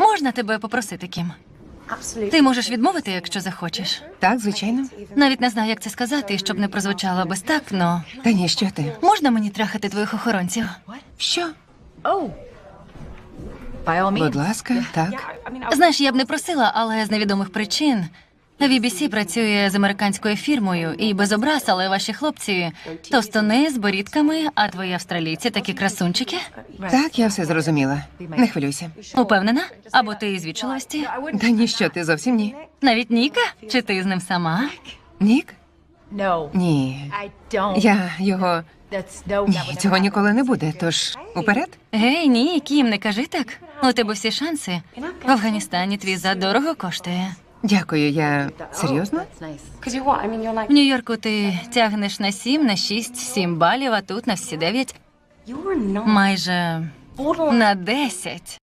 Можна тебе попросити, Кім? Ти можеш відмовити, якщо захочеш. Так, звичайно. Навіть не знаю, як це сказати, щоб не прозвучало безтактно. Та ні, що ти? Можна мені трахати твоїх охоронців? Що? Будь ласка, так. Знаєш, я б не просила, але з невідомих причин. BBC працює з американською фірмою і без образ, але ваші хлопці товстони з борідками, а твої австралійці такі красунчики. Так, я все зрозуміла. Не хвилюйся. Упевнена? Або ти із вічливості? Та ні, що ти зовсім ні. Навіть Ніка? Чи ти з ним сама? Нік? No, Ні. Я його. Ні, цього ніколи не буде. Тож уперед? Гей, ні, Кім, не кажи так. У тебе всі шанси. В Афганістані твій зад дорого коштує. Дякую, я серйозно? В Нью-Йорку ти тягнеш на сім, на шість, сім балів, а тут на всі дев'ять. Майже на десять.